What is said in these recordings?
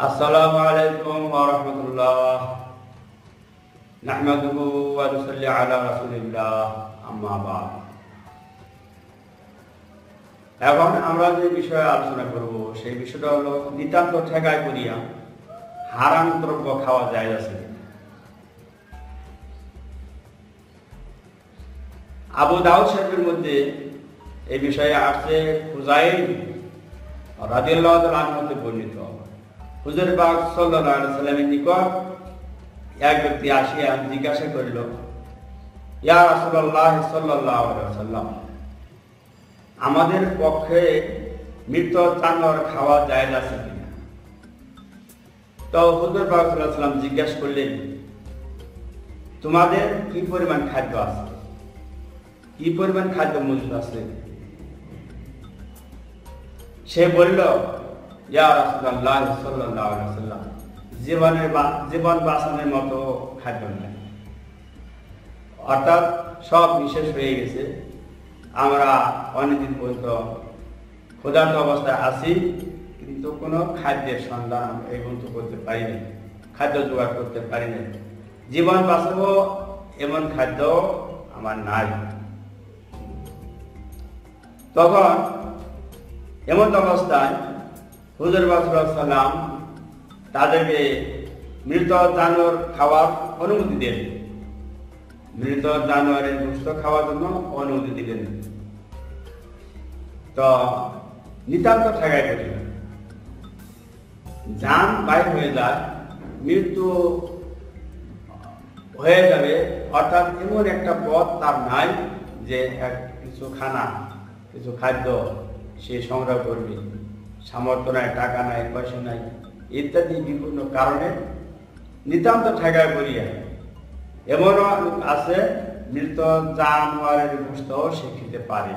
السلام عليكم ورحمة الله نحمده ونصلي على رسول الله أما بعد এখন আমরা যে বিষয়ে আলোচনা করব সেই বিষয়টা হলো নিতান্ত ঠেকায় করিয়া হারাম দ্রব্য খাওয়া যায় আছে আবু দাউদ সাহেবের মধ্যে এই বিষয়ে আসছে খুজাইল রাজিয়াল্লাহ আনহতে বর্ণিত। হুজুর সাল্লাল্লাহু আলাইহি সাল্লামের নিকট এক ব্যক্তি আসিয়া জিজ্ঞাসা করিল, ইয়া রাসূলুল্লাহ সাল্লাল্লাহু আলাইহি ওয়াসাল্লাম, আমাদের পক্ষে মৃত জানোয়ার খাওয়া জায়েজ আছে কিনা? তো হুজুর সাল্লাল্লাহু আলাইহি সাল্লাম জিজ্ঞাসা করলেন, তোমাদের কি পরিমাণ খাদ্য আছে? কি পরিমাণ খাদ্য মজুদ আছে। সে বলল জীবনের জীবন বাঁচানোর মতো খাদ্য নেই। অর্থাৎ সব বিশেষ হয়ে গেছে। আমরা অনেকদিন পর্যন্ত ক্ষুধার্ত অবস্থায় আছি, কিন্তু কোনো খাদ্যের সন্ধান আমরা এই পর্যন্ত করতে পারি নাই খাদ্য জোগাড় করতে পারি নাই জীবন বাঁচাবো এমন খাদ্য আমার নাই। তখন এমন অবস্থায় হুজুর সাল্লাম তাদেরকে মৃত জানোয়ার খাওয়ার অনুমতি দেন। মৃত জানোয়ারের গোস্ত খাওয়ার জন্য অনুমতি দিলেন। তো নিতান্ত ঠেকাই করিল যান বাইর হয়ে যায়, মৃত্যু হয়ে যাবে, অর্থাৎ এমন একটা পথ তার নাই যে কিছু খানা। কিছু খাদ্য, সে সংগ্রহ করবে। সামর্থ্য নাই, টাকা নাই, পয়সা নাই, ইত্যাদি বিভিন্ন কারণে নিতান্ত ঠেকায় করিয়া এমনও আছে, মৃত জানোয়ারের গোস্তও সে খেতে পারে।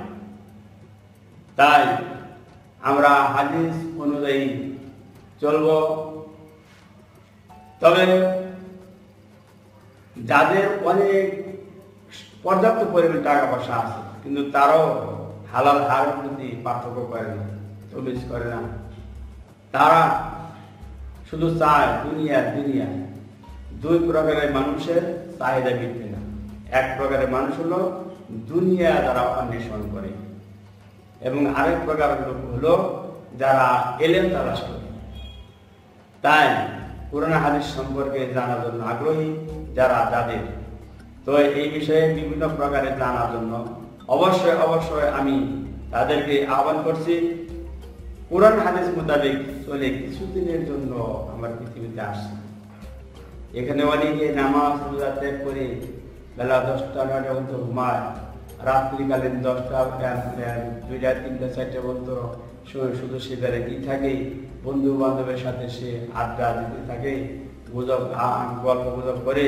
তাই আমরা হাদিস অনুযায়ী চলব। তবে যাদের অনেক পর্যাপ্ত পরিমাণ টাকা পয়সা আছে, কিন্তু তারাও হালাল হারের প্রতি পার্থক্য করে না তমিজ করে না। তারা শুধু চায় দুনিয়া দুনিয়া। দুই প্রকারের মানুষের চাহিদা বৃদ্ধি না। এক প্রকারের মানুষ হলো দুনিয়া যারা অন্বেষণ করে এবং আরেক প্রকার হলো যারা এলেন তারা করে। তাই পুরানা হাদিস সম্পর্কে জানার জন্য আগ্রহী যারা যাদের তো এই বিষয়ে বিভিন্ন প্রকারে জানার জন্য অবশ্যই অবশ্যই আমি তাদেরকে আহ্বান করছি। কোরআন হাদিস মোতাবেক চলে কিছুদিনের জন্য আমার পৃথিবীতে আসছে। এখানে অনেকে নামাজ, রোজা ত্যাগ করে বেলা দশটা, নয়টা পর্যন্ত ঘুমায় রাত্রিকালীন দশটা দুইটা, তিনটা, চারটে পর্যন্ত শুধু সেখানে কি থাকে। বন্ধু বান্ধবের সাথে সে আড্ডা দিতে থাকে, গুজব গল্প গুজব করে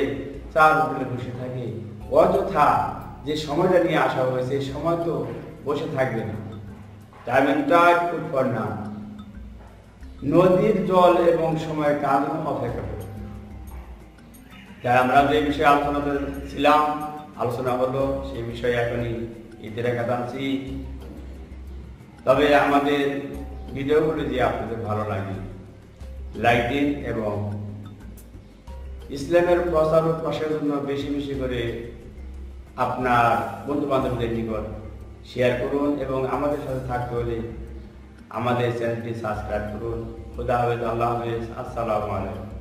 চার উপরে বসে থাকে। অযথা যে সময়টা নিয়ে আসা হয়েছে সময় তো বসে থাকবে না। টাইম অ্যান্ড গুড ফর না নদীর জল এবং সময় কাজ অপেক্ষা করবে। তাই আমরা যে বিষয়ে আলোচনা ছিলাম আলোচনা হলো সেই বিষয়ে এখনই ঈদের একা টানছি। তবে আমাদের ভিডিওগুলো যে আপনাদের ভালো লাগে লাইক দিন এবং ইসলামের প্রচার ও প্রসারের জন্য বেশি বেশি করে আপনার বন্ধু বান্ধবদের নিকট শেয়ার করুন এবং আমাদের সাথে থাকতে হলে আমাদের চ্যানেলটি সাবস্ক্রাইব করুন। খুদা হাফেজ, আল্লাহ হাফেজ। আসসালামু আলাইকুম।